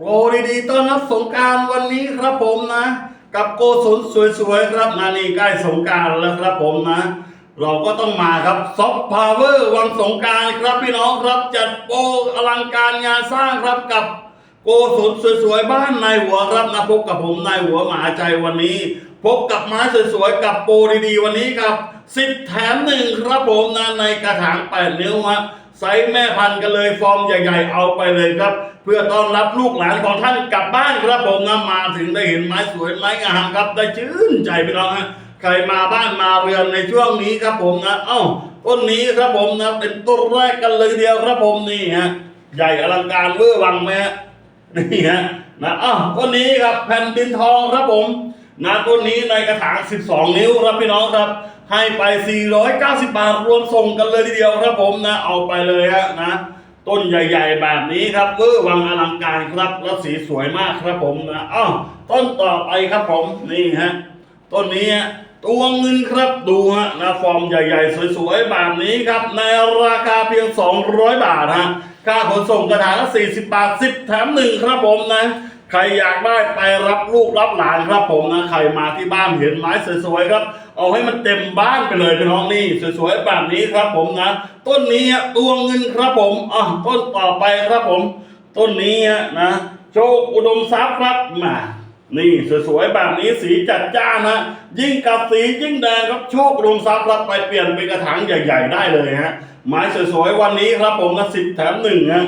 โปรดีๆต้อนรับสงการวันนี้ครับผมนะ กับโกศลสวยๆครับนานี่ใกล้สงการแล้วครับผมนะ เราก็ต้องมาครับซอฟต์พาวเวอร์วันสงการครับพี่น้องครับจัดโปรอลังการงานสร้างครับกับโกศลสวยๆบ้านนายหัวครับนะพบกับผมนายหัวหมาใจวันนี้ พบกับไม้สวยๆกับโปรดีๆวันนี้ครับสิบแถมหนึ่งครับผมนะในกระถางแปดนิ้วฮะ ไซส์แม่พันธุ์กันเลยฟอร์มใหญ่ๆ เอาไปเลยครับ เพื่อต้อนรับลูกหลานของท่านกลับบ้านครับผมนะมาถึงได้เห็นไม้สวยไม้งามครับ ได้ชื่นใจพี่น้องฮะใครมาบ้านมาเรือนในช่วงนี้ครับผมนะเอ้าต้นนี้ครับผมนะเป็นต้นแรกกันเลยเดียวครับผมนี่ฮะใหญ่อลังการเวอร์วังไหมฮะนี่ฮะนะเอ้าต้นนี้ครับแผ่นดินทองครับผมนะต้นนี้ในกระถาง 12 นิ้วครับพี่น้องครับ ให้ไป 490 บาทรวมส่งกันเลยทีเดียวครับผมนะ เอาไปเลยฮะนะ ต้นใหญ่ ๆ แบบนี้ครับเวอร์วังอลังการครับแล้วสีสวยมากครับผมนะอ้าวต้นต่อไปครับผมนี่ฮะต้นนี้ตัวเงินครับดูฮะนะฟอร์มใหญ่ ๆ สวยๆแบบนี้ครับ ในราคาเพียง 200 บาทฮะค่าขนส่งกระถางละ40 บาท 10 แถมหนึ่งครับผมนะ ใครอยากได้ไปรับลูกรับหลานครับผมนะใครมาที่บ้านเห็นไม้สวยๆครับ เอาให้มันเต็มบ้านไปเลยพี่น้องนี่สวยๆแบบนี้ครับผมนะ ต้นนี้ฮะตัวเงินครับผมอะต้นต่อไปครับผม ต้นนี้นะโชคอุดมทรัพย์ครับมานี่สวยๆแบบนี้สีจัดจ้านนะ ยิ่งกับสียิ่งแดงครับโชคอุดมทรัพย์ครับไปเปลี่ยนเป็นกระถางใหญ่ ๆ ได้เลยฮะไม้สวยๆวันนี้ครับผมนะสิบแถมหนึ่งฮะ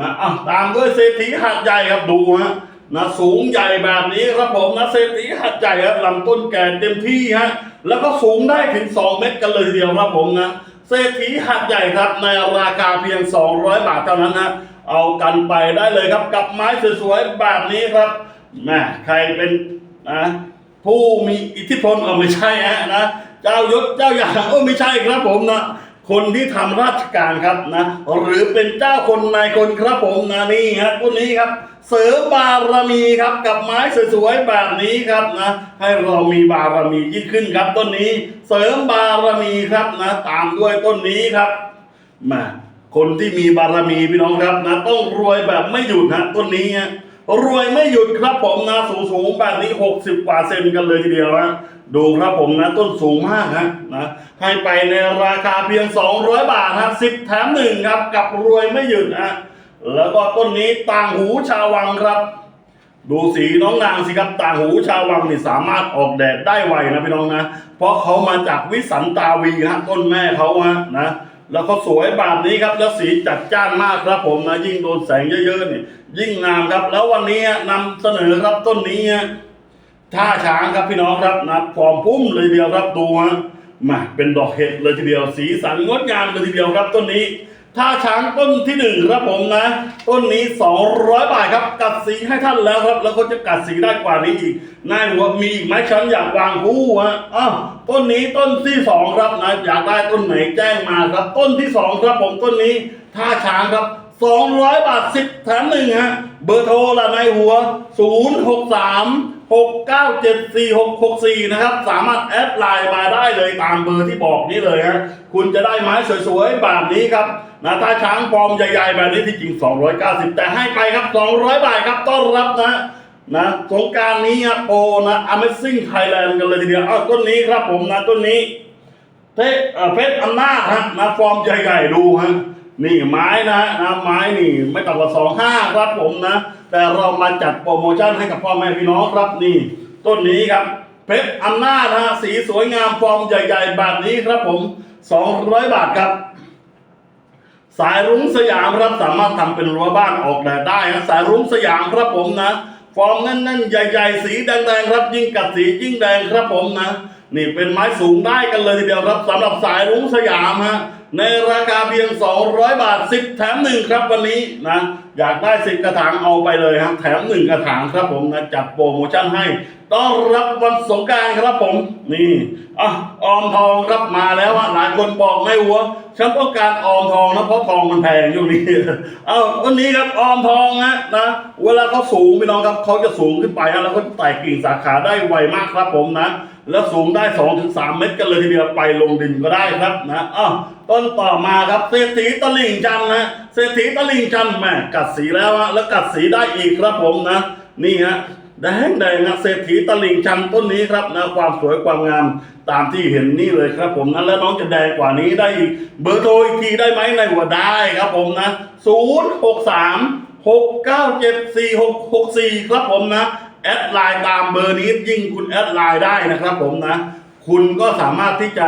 นะอะตามด้วยเศรษฐีหัดใหญ่ครับดูฮะ นะสูงใหญ่แบบนี้ครับผมนะเศรษฐีหัดใหญ่ครับลำต้นแก่เต็มที่ฮะแล้วก็สูงได้ถึง 2 เมตรกันเลยทีเดียวครับผมนะเศรษฐีหัดใหญ่ครับในราคาเพียง 200 บาทเท่านั้นนะเอากันไปได้เลยครับกับไม้สวยๆแบบนี้ครับแม่ใครเป็นนะผู้มีอิทธิพลก็ไม่ใช่ฮะนะเจ้ายศเจ้าอย่างก็ไม่ใช่ครับผมนะ คนที่ทำราชการครับนะหรือเป็นเจ้าคนนายคนครับผมนะนี่ฮะคนนี้ครับเสริมบารมีครับกับไม้สวยๆแบบนี้ครับนะให้เรามีบารมียิ่งขึ้นครับต้นนี้ เสริมบารมีครับนะตามด้วยต้นนี้ครับมาคนที่มีบารมีพี่น้องครับนะต้องรวยแบบไม่หยุดนะต้นนี้ฮะ รวยไม่หยุดครับผมนะสูงๆแบบนี้ 60 กว่าเซนกันเลยทีเดียวฮะดูครับผมนะต้นสูงมากฮะนะให้ไปในราคาเพียง 200 บาทฮะ10แถมหนึ่งครับกับรวยไม่หยุดฮะแล้วก็ต้นนี้ต่างหูชาววังครับ ดูสีน้องนางสิครับต่างหูชาววังนี่สามารถออกแดดได้ไวนะพี่น้องนะ เพราะเขามาจากวิสันตาวีฮะต้นแม่เขาฮะนะแล้วเขาสวยแบบนี้ครับแล้วสีจัดจ้านมากครับผมนะยิ่งโดนแสงเยอะๆนี่ ยิ่งงามครับ แล้ววันนี้นำเสนอครับต้นนี้ท่าช้างครับพี่น้องครับนะฟอร์มพุ่มเลยเดียวครับดูฮะมาเป็นดอกเห็ดเลยทีเดียว สีสันงดงามเลยทีเดียวครับต้นนี้ท่าช้างต้นที่หนึ่งครับผมนะ ต้นนี้ 200 บาทครับ กัดสีให้ท่านแล้วครับ แล้วก็จะกัดสีได้กว่านี้อีกนายหัวมีอีกไหมฉันอยากวางคู่ฮะอ้าวต้นนี้ต้นที่สองครับนะอยากได้ต้นไหนแจ้งมาครับ ต้นที่สองครับผมต้นนี้ท่าช้างครับ 200 บาท 10 แถมหนึ่งฮะ เบอร์โทรละในหัว 063 6974664 นะครับ สามารถแอดไลน์มาได้เลยตามเบอร์ที่บอกนี้เลยฮะ คุณจะได้ไม้สวยๆ แบบนี้ครับนะถ้าช้างฟอร์มใหญ่ๆ แบบนี้ที่จริง 290 แต่ให้ไปครับ 200 บาทครับ ต้อนรับนะนะสงการนี้อะโปนะ Amazing Thailand กันเลยทีเดียวอ้าต้นนี้ครับผมนะต้นนี้เพชรเอ่อเพชรอำนาจฮะนะฟอร์มใหญ่ๆ ดูฮะ นี่ไม้นะฮะนะไม้นี่ไม่ต่ำกว่าสองห้าครับผมนะ แต่เรามาจัดโปรโมชั่นให้กับพ่อแม่พี่น้องครับนี่ ต้นนี้ครับเพชรอำนาจฮะสีสวยงามฟอร์มใหญ่ๆแบบนี้ครับผม200บาทครับ สายรุ้งสยามครับสามารถทำเป็นรั้วบ้านออกแดดได้นะสายรุ้งสยามครับผมนะฟอร์มแน่นๆใหญ่ ๆ สีแดงๆครับยิ่งกัดสียิ่งแดงครับผมนะ นี่เป็นไม้สูงได้กันเลยทีเดียวครับสำหรับสายรุ้งสยามฮะ ในราคาเพียง 200 บาท 10 แถมหนึ่งครับวันนี้นะอยากได้ 10 กระถางเอาไปเลยครับแถม 1 กระถางครับผมนะจัดโปรโมชั่นให้ต้อนรับวันสงการครับผม นี่อะออมทองครับมาแล้วอะหลายคนบอกไม่หัวฉันต้องการออมทองนะเพราะทองมันแพงอยู่นี้เอาวันนี้ครับออมทองนะนะเวลาเขาสูงพี่น้องครับเขาจะสูงขึ้นไปแล้วก็ไต่กิ่งสาขาได้ไวมากครับผมนะ แล้วสูงได้2อถึงสเมตรกันเลยทีเดียวไปลงดินก็ได้ครับนะอ้าวต้นต่อมาครับเศรษฐีตะลิ่งจันนะเศรษฐีตะลิ่งจันแหม่กัดสีแล้วฮะแล้วกัดสีได้อีกครับผมนะ นี่ฮะแดงแดงนะเศรษฐีตะลิ่งจันต้นนี้ครับนะความสวยความงามตามที่เห็นนี่เลยครับผมนะแล้วน้องจะแดงกว่านี้ได้อีกเบอร์โทรอีกทีได้ไหมในหัวได้ครับผมนะ 0 6 3 6 9 7 4 6 6 4 ครับผมนะ แอดไลน์ตามเบอร์นี้ยิ่งคุณแอดไลน์ได้นะครับผมนะ คุณก็สามารถที่จะ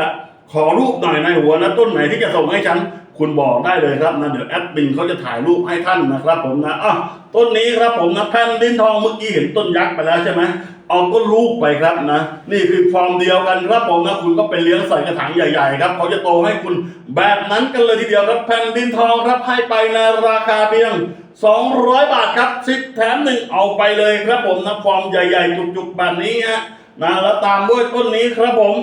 ขอรูปหน่อยในหัวนะต้นไหนที่จะส่งให้ฉัน คุณบอกได้เลยครับนะเดี๋ยวแอดมินเขาจะถ่ายรูปให้ท่านนะครับผมนะอะต้นนี้ครับผมนะแผ่นดินทองเมื่อกี้เห็นต้นยักษ์ไปแล้วใช่ไหมเอาต้นลูกไปครับนะ นี่คือฟอร์มเดียวกันครับผมนะคุณก็ไปเลี้ยงใส่กระถางใหญ่ๆครับเขาจะโตให้คุณแบบนั้นกันเลยทีเดียวครับแผ่นดินทองครับให้ไปในราคาเพียง 200 บาทครับสิบแถมหนึ่งเอาไปเลยครับผมนะฟอร์มใหญ่ๆ จุกๆแบบนี้ฮะนะแล้วตามด้วยต้นนี้ครับผม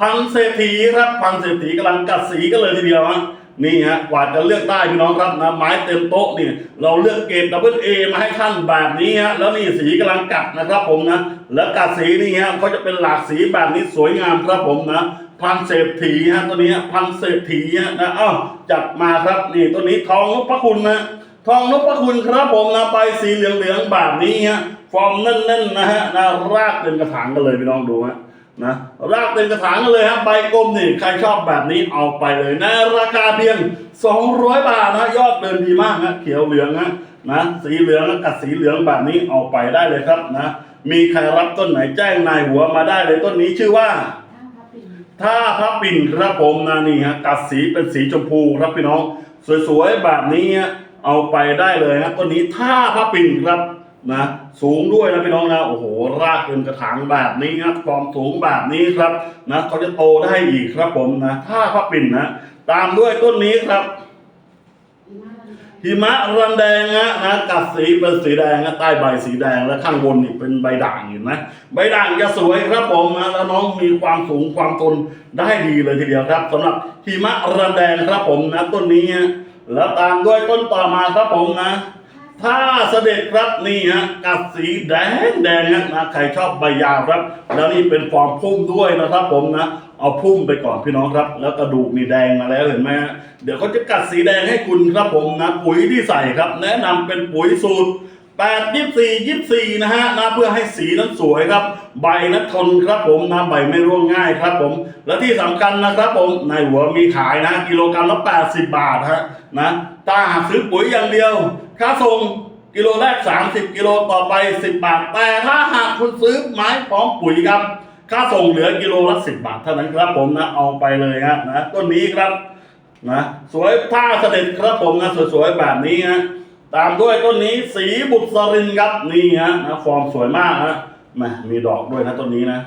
พันเศรษฐีครับพันเศรษฐีกำลังกัดสีกันเลยทีเดียวฮะ นี่ฮะกว่าจะเลือกได้พี่น้องครับนะไม้เต็มโต๊ะนี่เราเลือกเกรดดับเบิลเอมาให้ท่านแบบนี้ฮะแล้วนี่สีกำลังกัดนะครับผมนะแล้วกัดสีนี่ฮะเขาจะเป็นหลากสีแบบนี้สวยงามครับผมนะพันเศรษฐีฮะตัวนี้พันเศรษฐีฮะนะอ้าวจัดมาครับนี่ตัวนี้ทองนพคุณนะทองนพคุณครับผมนะใบสีเหลืองๆแบบนี้ฮะฟอร์มแน่นๆนะฮะนะรากเต็มกระถางกันเลยพี่น้องดูฮะ นะรากเต็มกระถางกันเลยฮะใบกลมนี่ใครชอบแบบนี้เอาไปเลยนะ ราคาเพียง 200 บาทนะ ยอดเดินดีมากนะเขียวเหลืองนะนะสีเหลืองกับสีเหลืองแบบนี้เอาไปได้เลยครับนะ มีใครรับต้นไหนแจ้งนายหัวมาได้เลยต้นนี้ชื่อว่าถ้าพระปิ่นครับผมนะนี่ฮะกัดสีเป็นสีชมพูครับพี่น้อง สวยๆแบบนี้ฮะเอาไปได้เลยนะต้นนี้ท่าพระปิ่นครับ นะสูงด้วยนะพี่น้องนะโอ้โห รากเป็นกระถางแบบนี้ครับความสูงแบบนี้ครับนะเขาจะโตได้อีกครับผมนะท่าพระปิ่นนะตามด้วยต้นนี้ครับหิมะรันแดงนะนะกัดสีเป็นสีแดงนะใต้ใบสีแดงและข้างบนนี่เป็นใบด่างเห็นไหมใบด่างจะสวยครับผมนะแล้วน้องมีความสูงความทนได้ดีเลยทีเดียวครับสำหรับหิมะรันแดงครับผมนะต้นนี้ฮะแล้วตามด้วยต้นต่อมาครับผมนะ ถ้าเสด็จครับนี่ฮะกัดสีแดงแดงนะนะใครชอบใบยาวครับ แล้วนี่เป็นฟอร์มพุ่มด้วยนะครับผมนะเอาพุ่มไปก่อนพี่น้องครับ แล้วกระดูกนี่แดงมาแล้วเห็นไหมฮะเดี๋ยวเขาจะกัดสีแดงให้คุณครับผมนะปุ๋ยที่ใส่ครับ แนะนำเป็นปุ๋ยสูตร8 24 24นะฮะนะเพื่อให้สีนั้นสวยครับ ใบนั้นทนครับผมนะใบไม่ร่วงง่ายครับผม และที่สำคัญนะครับผมในหัวมีขายนะ กิโลกรัมละ80 บาทฮะนะถ้าหากซื้อปุ๋ยอย่างเดียว ค่าส่งกิโลแรก 30 กิโลต่อไป 10 บาท แต่ถ้าหากคุณซื้อไม้พร้อมปุ๋ยครับ ค่าส่งเหลือกิโลละ 10 บาท เท่านั้นครับผมนะเอาไปเลยฮะนะต้นนี้ครับนะสวยท่าเสด็จครับผมนะสวยๆแบบนี้ฮะตามด้วยต้นนี้สีบุตรรินครับนี่ฮะนะฟอร์มสวยมากฮะแหมมีดอกด้วยนะต้นนี้นะ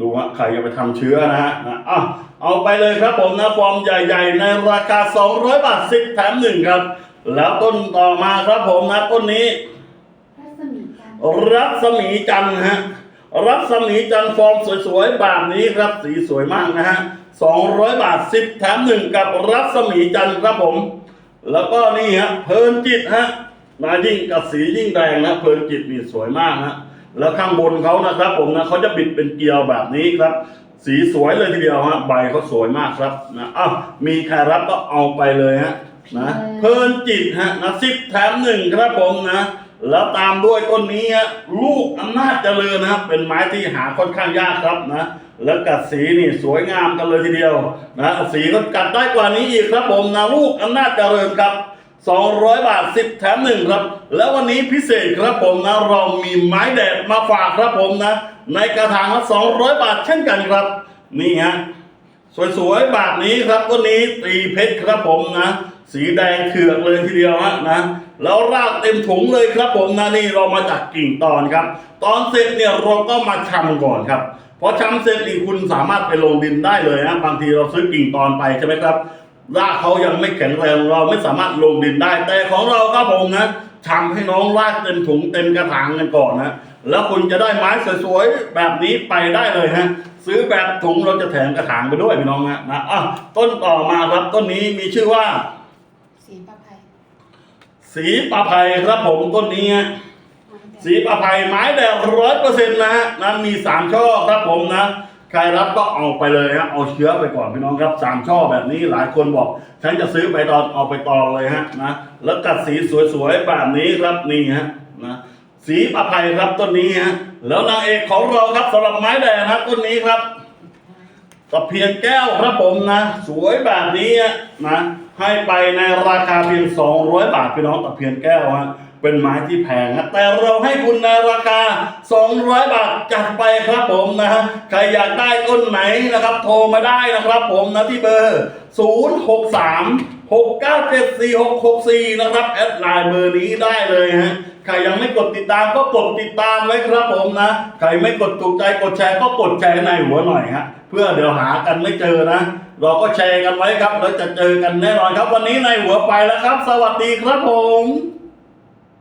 ดูว่าใครจะไปทำเชื้อนะฮะนะอะเอาไปเลยครับผมนะฟอร์มใหญ่ ๆ ในราคา 200 บาท10แถมหนึ่งครับ แล้วต้นต่อมาครับผมนะต้นนี้ รัศมีจันทร์ฮะรัศมีจันทร์ฟอร์มสวยๆแบบนี้ครับสีสวยมากนะฮะ200บาท10แถมหนึ่งกับรัศมีจันทร์ครับผม แล้วก็นี่ฮะเพลินจิตฮะนะยิ่งกับสียิ่งแดงนะเพลินจิตนี่สวยมากฮะแล้วข้างบนเขานะครับ ผมนะเขาจะบิดเป็นเกลียวแบบนี้ครับ สีสวยเลยทีเดียวฮะใบเขาสวยมากครับนะอ้าวมีใครรับก็เอาไปเลยฮะ นะเพลินจิตฮะนะสิบแถมหนึ่งครับผมนะแล้วตามด้วยต้นนี้ฮะลูกอำนาจเจริญนะครับ เป็นไม้ที่หาค่อนข้างยากครับนะแล้วกัดสีนี่สวยงามกันเลยทีเดียวนะสีก็กัดได้กว่านี้อีกครับผมนะลูกอำนาจเจริญครับ 200 บาท 10 แถมหนึ่งครับ แล้ววันนี้พิเศษครับผมนะเรามีไม้แดดมาฝากครับผมนะ ในกระถางละ200 บาทเช่นกันครับ นี่ฮะสวยๆแบบนี้ครับต้นนี้ตีเพชรครับผมนะ สีแดงเถือกเลยทีเดียวฮะนะแล้วรากเต็มถุงเลยครับผมนะนี่เรามาจากกิ่งตอนครับ ตอนเสร็จเนี่ยเราก็มาชำก่อนครับพอชำเสร็จนี่คุณสามารถไปลงดินได้เลยนะบางทีเราซื้อกิ่งตอนไปใช่ไหมครับรากเขายังไม่แข็งแรงเราไม่สามารถลงดินได้ แต่ของเราครับผมนะชำให้น้องรากเต็มถุงเต็มกระถางกันก่อนนะแล้วคุณจะได้ไม้สวยๆแบบนี้ไปได้เลยฮะซื้อแบบถุงเราจะแถมกระถางไปด้วยพี่น้องฮะนะอะต้นต่อมาครับต้นนี้มีชื่อว่า สีประภัยครับผมต้นนี้ฮะไม้แดงสีประภัยไม้แดงร้อยเปอร์เซ็นต์นะฮะนะมีสามช่อครับผมนะใครรับก็เอาไปเลยฮะเอาเชื้อไปก่อนพี่น้องครับสามช่อแบบนี้หลายคนบอกฉันจะซื้อไปตอนเอาไปตอนเลยฮะนะแล้วกัดสีสวยๆแบบนี้ครับนี่ฮะนะสีประภัยครับต้นนี้ฮะแล้วนางเอกของเราครับสำหรับไม้แดงครับต้นนี้ครับตะเพียนแก้วครับผมนะ สวยแบบนี้นะ ให้ไปในราคาเพียง 200 บาทพี่น้องตะเพียนแก้วฮะเป็นไม้ที่แพงนะแต่เราให้คุณในราคา 200 บาทจัดไปครับผมนะฮะใครอยากได้ต้นไหนนะครับ โทรมาได้นะครับผมนะที่เบอร์ 063 6974664 นะครับ แอดไลน์เบอร์นี้ได้เลยฮะใครยังไม่กดติดตามก็กดติดตามไว้ครับผมนะ ใครไม่กดถูกใจกดแชร์ก็กดแชร์ในหัวหน่อยฮะเพื่อเดี๋ยวหากันไม่เจอนะ เราก็แชร์กันไว้ครับแล้วจะเจอกันแน่นอนครับ วันนี้ในหัวไปแล้วครับ สวัสดีครับผม